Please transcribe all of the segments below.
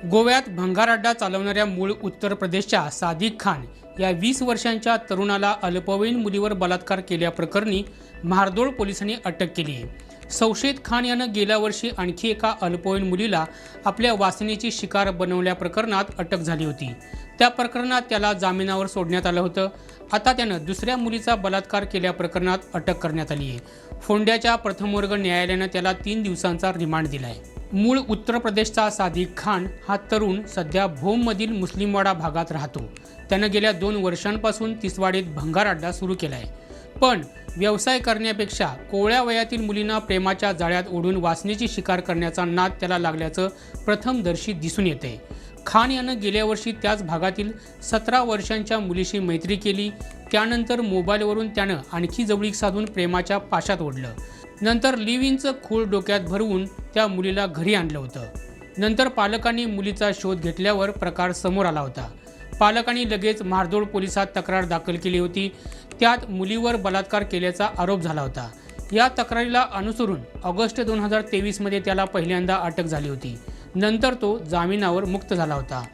गोव्यात भंगार अड्डा चालवणाऱ्या मूळ उत्तर प्रदेशच्या सादिक खान या वीस वर्षांच्या तरुणाला अल्पवयीन मुलीवर बलात्कार केल्याप्रकरणी म्हार्दोळ पोलिसांनी अटक केली. आहे संशयित खान यानं गेल्या वर्षी आणखी एका अल्पवयीन मुलीला आपल्या वासनेची शिकार बनवल्या प्रकरणात अटक झाली होती. त्या प्रकरणात त्याला जामिनावर सोडण्यात आलं होतं. आता त्यानं दुसऱ्या मुलीचा बलात्कार केल्या प्रकरणात अटक करण्यात आली आहे फोंड्याच्या प्रथमवर्ग न्यायालयानं त्याला तीन दिवसांचा रिमांड दिलाय. मूळ उत्तर प्रदेशचा सादिक खान हा तरुण सध्या भोममधील मुस्लिमवाडा भागात राहतो. त्यानं गेल्या दोन वर्षांपासून तिसवाडीत भंगार अड्डा सुरू केला आहे पण व्यवसाय करण्यापेक्षा कोवळ्या वयातील मुलींना प्रेमाच्या जाळ्यात ओढून वाचण्याची शिकार करण्याचा नाद त्याला लागल्याचं प्रथमदर्शी दिसून येते खान यानं गेल्या वर्षी त्याच भागातील सतरा वर्षांच्या मुलीशी मैत्री केली. त्यानंतर मोबाईलवरून त्यानं आणखी जवळीक साधून प्रेमाच्या पाशात ओढलं. नंतर लिव्ह इनचं खूळ डोक्यात भरवून त्या मुलीला घरी आणलं होतं. नंतर पालकांनी मुलीचा शोध घेतल्यावर प्रकार समोर आला होता. पालकांनी लगेच मारदोड पोलिसात तक्रार दाखल केली होती. त्यात मुलीवर बलात्कार केल्याचा आरोप झाला होता. या तक्रारीला अनुसरून ऑगस्ट दोन हजार तेवीसमध्ये त्याला पहिल्यांदा अटक झाली होती. नंतर तो जामिनावर मुक्त झाला होता.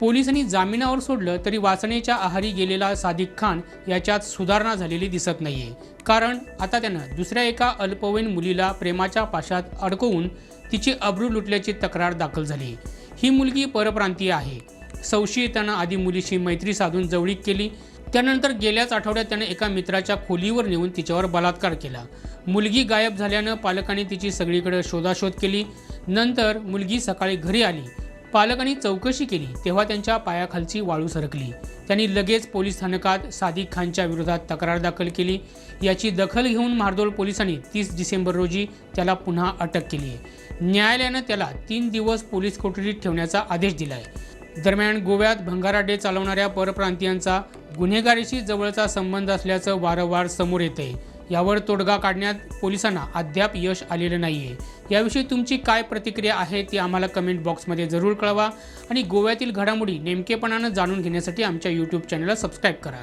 पोलिसांनी जामिनावर सोडलं तरी वाचनेच्या आहारी गेलेला सादिक खान याच्यात सुधारणा झालेली दिसत नाहीये. कारण आता त्यानं दुसऱ्या एका अल्पवयीन मुलीला प्रेमाच्या पाशात अडकवून तिची अब्रू लुटल्याची तक्रार दाखल झाली. ही मुलगी परप्रांतीय आहे. संशयितानं आधी मुलीशी मैत्री साधून जवळीक केली. त्यानंतर गेल्याच आठवड्यात त्यानं एका मित्राच्या खोलीवर नेऊन तिच्यावर बलात्कार केला. मुलगी गायब झाल्यानं पालकांनी तिची सगळीकडे शोधाशोध केली. नंतर मुलगी सकाळी घरी आली. पालकांनी चौकशी केली तेव्हा त्यांच्या पायाखालची वाळू सरकली. त्यांनी लगेच पोलीस स्थानकात सादिक खानच्या विरोधात तक्रार दाखल केली. याची दखल घेऊन मार्दोल पोलिसांनी तीस डिसेंबर रोजी त्याला पुन्हा अटक केली आहे. न्यायालयानं त्याला तीन दिवस पोलीस कोठडीत ठेवण्याचा आदेश दिलाय. दरम्यान गोव्यात भंगाराडे चालवणाऱ्या परप्रांतीयांचा गुन्हेगारीशी जवळचा संबंध असल्याचं वारंवार समोर येतंय. यावर तोडगा काढण्यात पोलिसांना अद्याप यश आलेलं आहे याविषयी तुमची काय प्रतिक्रिया आहे ती आम्हाला कमेंट बॉक्समध्ये जरूर कळवा आणि गोव्यातील घडामोडी नेमकेपणानं जाणून घेण्यासाठी आमच्या यूट्यूब चॅनलला सबस्क्राईब करा.